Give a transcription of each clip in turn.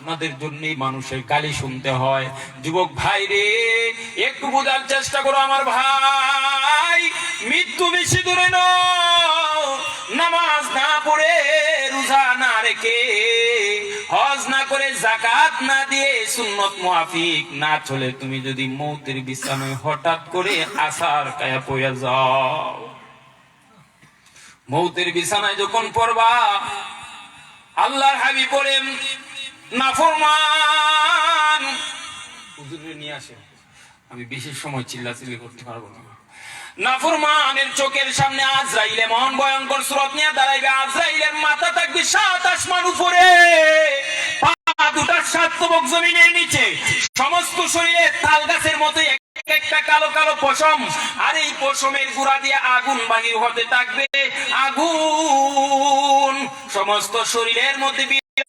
আপনাদের জন্যই মানুষের গালি শুনতে হয়। যুবক ভাই রে, একটু বোঝার চেষ্টা করো আমার ভাই। মৃত্যু বেশি দূরে নামাজ না পড়ে রোজা না রেখে, হজ না করে জাকাত না দিয়ে সুন্নত মুআফিক না চলে। তুমি যদি মৌতের বিছানায় হঠাৎ করে আসার কায়া যাও। মৌতের বিছানায় যখন পড়বা, আল্লাহর হাবি বলেন নাফরমান হুজুরে নিয়ে আসে আমি বেশি সময় চিল্লাচিল্লি করতে পারব না। নাফরমানের চোখের সামনে আজরাইল এমন ভয়ঙ্কর স্রোত নিয়ে দাঁড়াইবে। আজরাইলের মাথা থাকবে সাত আসমান উপরে। পা দুটা জমিনের নিচে। সমস্ত শরীরে তাল গাছের মতো এক একটা কালো কালো পশম। আর এই পশমের গুড়া দিয়ে আগুন বাহির হতে থাকবে। আগুন। সমস্ত শরীরের মধ্যে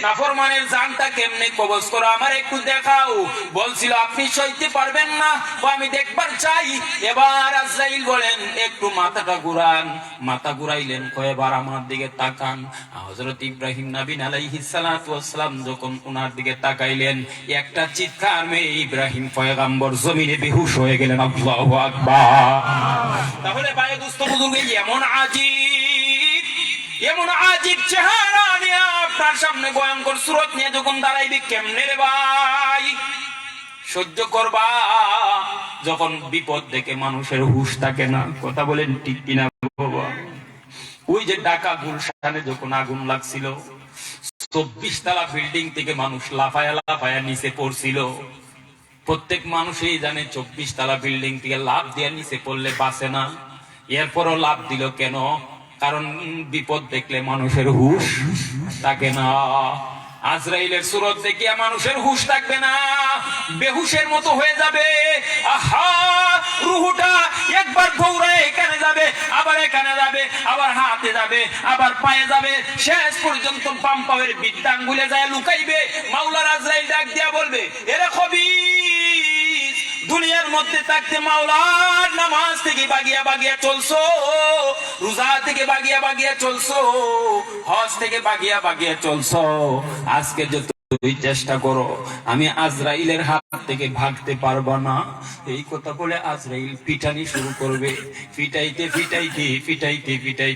নাফরমানের জানটা কেমনে কবজ করো? আমার একটু দেখাও। বলছিল, আপনি সইতে পারবেন না ও আমি দেখবার চাই। এবার আজরাইল বলেন, একটু মাথাটা ঘুরান। মাথা ঘুরাইলেন কয়েবার আমার দিকে তাকান। ইব্রাহিম সালাতু যখন দিকে তাকাইলেন, একটা চিৎকার মেয়ে ইব্রাহিম পয়গম্বর জমিনে বেহুশ হয়ে গেলেন। আল্লাহু আকবার। তাহলে ভাই দুস্থ বুজুর্গ এমন এমন আজিব চেহারা নিয়ে আপনার সামনে ভয়ঙ্কর সুরত নিয়ে যখন দাঁড়াইবে কেমনে রে ভাই? সহ্য করবা, যখন বিপদ দেখে মানুষের হুশ থাকে না, কথা বলেন ঠিক কিনা বাবা? ওই যে ঢাকা গুলশানে যখন আগুন লাগছিল চব্বিশ তালা বিল্ডিং থেকে মানুষ লাফায়া লাফায়া নিচে পড়ছিল। প্রত্যেক মানুষই জানে চব্বিশ তালা বিল্ডিং থেকে লাভ দিয়ে নিচে পড়লে বাঁচে না। এরপরও লাভ দিল কেন? কারণ বিপদ দেখলে মানুষের হুশ থাকে না। আজরাইলের সুরত দেখিয়া মানুষের হুশ থাকবে না। বেহুশের মতো হয়ে যাবে। আহা, রুহুটা একবার এখানে যাবে, আবার এখানে যাবে, আবার হাতে যাবে, আবার পায়ে যাবে। শেষ পর্যন্ত পাম পাওয়ের বিদ্যাঙ্গুলে যায়, লুকাইবে। মাওলার আজরাইল ডাক দিয়া বলবে, এরে দুনিয়ার মধ্যে থাকতে মাওলার নামাজ থেকে বাগিয়া বাগিয়া চলছো, রোজা থেকে বাগিয়া বাগিয়া চলছো, হজ থেকে বাগিয়া বাগিয়া চলছো। আজকে যত চেষ্টা করো, আমি আজরাইলের হাত থেকে ভাগতে পারব না। এই কথা বলে আজরাইল পিটানি শুরু করবে। ফিটাইতে ফিটাইতে ফিটাইতে ফিটাইতে